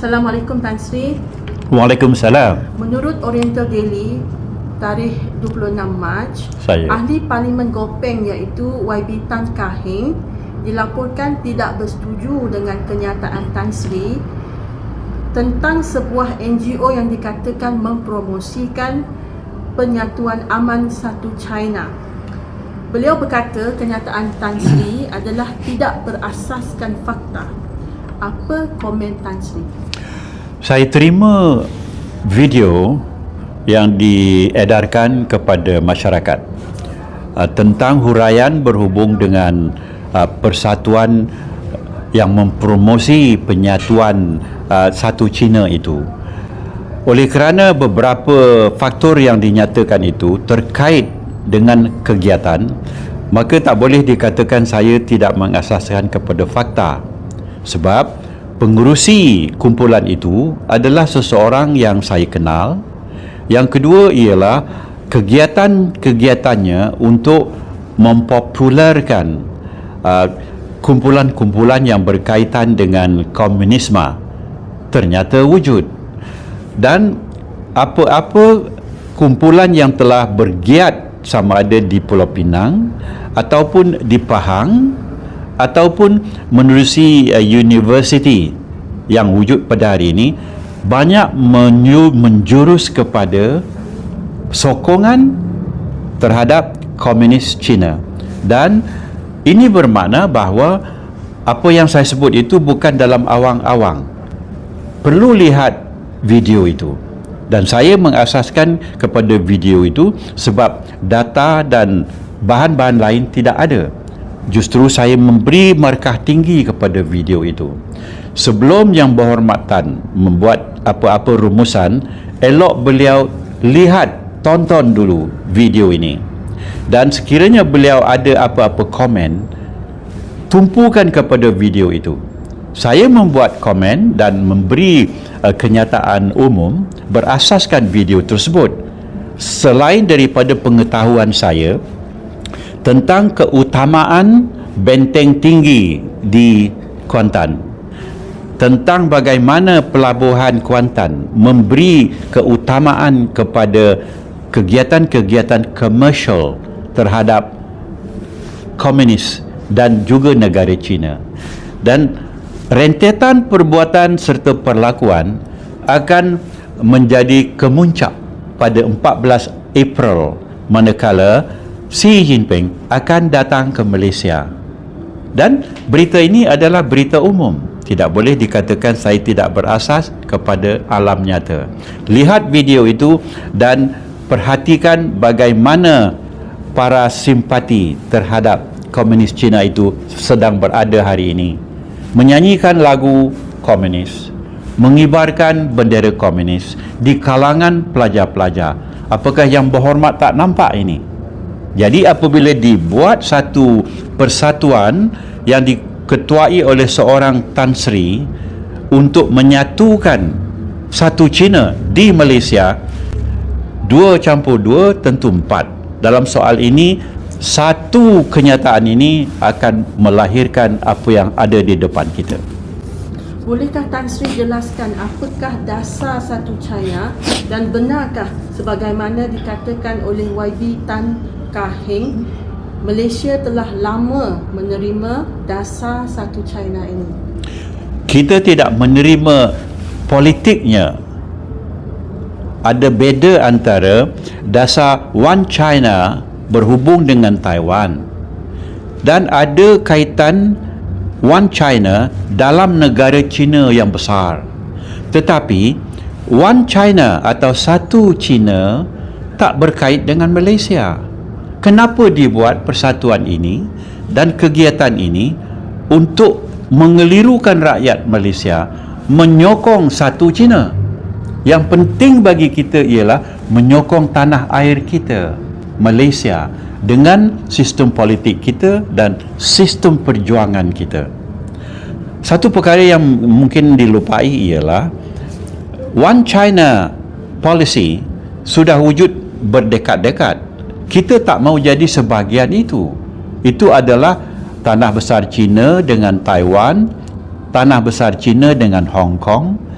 Assalamualaikum Tan Sri. Waalaikumsalam. Menurut Oriental Daily, tarikh 26 Mac, Saya. ahli Parlimen Gopeng iaitu YB Tan Kahing dilaporkan tidak bersetuju dengan kenyataan Tan Sri tentang sebuah NGO yang dikatakan mempromosikan penyatuan aman satu China. Beliau berkata kenyataan Tan Sri adalah tidak berasaskan fakta. Apa komen Tan Sri? Saya terima video yang diedarkan kepada masyarakat uh, tentang huraian berhubung dengan uh, persatuan yang mempromosi penyatuan uh, satu Cina itu. Oleh kerana beberapa faktor yang dinyatakan itu terkait dengan kegiatan, maka tak boleh dikatakan saya tidak mengasaskan kepada fakta. Sebab pengurusi kumpulan itu adalah seseorang yang saya kenal. Yang kedua ialah kegiatan-kegiatannya untuk mempopularkan uh, kumpulan-kumpulan yang berkaitan dengan komunisme ternyata wujud dan apa-apa kumpulan yang telah bergiat sama ada di Pulau Pinang ataupun di Pahang ataupun menerusi uh, universiti yang wujud pada hari ini banyak menjurus kepada sokongan terhadap komunis Cina. Dan ini bermakna bahawa apa yang saya sebut itu bukan dalam awang-awang. Perlu lihat video itu. Dan saya mengasaskan kepada video itu sebab data dan bahan-bahan lain tidak ada justru saya memberi markah tinggi kepada video itu. Sebelum yang berhormatan membuat apa-apa rumusan elok beliau lihat tonton dulu video ini. Dan sekiranya beliau ada apa-apa komen tumpukan kepada video itu. Saya membuat komen dan memberi uh, kenyataan umum berasaskan video tersebut. Selain daripada pengetahuan saya tentang keutamaan benteng tinggi di Kuantan. Tentang bagaimana pelabuhan Kuantan memberi keutamaan kepada kegiatan-kegiatan komersial terhadap komunis dan juga negara China. Dan rentetan perbuatan serta perlakuan akan menjadi kemuncak pada 14 April manakala Xi Jinping akan datang ke Malaysia. Dan berita ini adalah berita umum. Tidak boleh dikatakan saya tidak berasas kepada alam nyata. Lihat video itu dan perhatikan bagaimana para simpati terhadap komunis Cina itu sedang berada hari ini. Menyanyikan lagu komunis mengibarkan bendera komunis di kalangan pelajar-pelajar. Apakah yang berhormat tak nampak ini jadi apabila dibuat satu persatuan yang diketuai oleh seorang Tan Sri untuk menyatukan satu Cina di Malaysia dua campur dua tentu empat. Dalam soal ini satu kenyataan ini akan melahirkan apa yang ada di depan kita. Bolehkah Tan Sri jelaskan apakah dasar satu China dan benarkah sebagaimana dikatakan oleh YB Tan Kahing Malaysia telah lama menerima dasar satu China ini? kita tidak menerima politiknya. Ada beza antara dasar One China berhubung dengan Taiwan dan ada kaitan One China dalam negara China yang besar. Tetapi One China atau satu China tak berkait dengan Malaysia kenapa dibuat persatuan ini dan kegiatan ini untuk mengelirukan rakyat Malaysia menyokong satu China yang penting bagi kita ialah menyokong tanah air kita Malaysia dengan sistem politik kita dan sistem perjuangan kita. Satu perkara yang mungkin dilupai ialah One China policy sudah wujud berdekat-dekat kita tak mau jadi sebahagian itu itu adalah tanah besar China dengan Taiwan tanah besar China dengan Hong Kong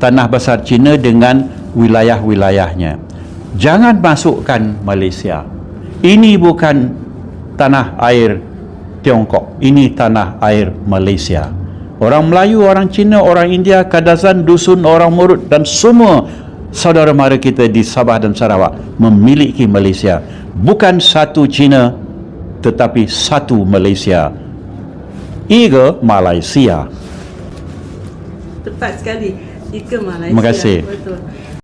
tanah besar China dengan wilayah-wilayahnya. Jangan masukkan Malaysia. Ini bukan tanah air Tiongkok. Ini tanah air Malaysia. Orang Melayu, orang Cina, orang India, Kadazan, Dusun, orang Murut dan semua saudara mara kita di Sabah dan Sarawak memiliki Malaysia. Bukan satu Cina tetapi satu Malaysia. Iga Malaysia. Tepat sekali. Ika Malaysia. Terima kasih. Betul.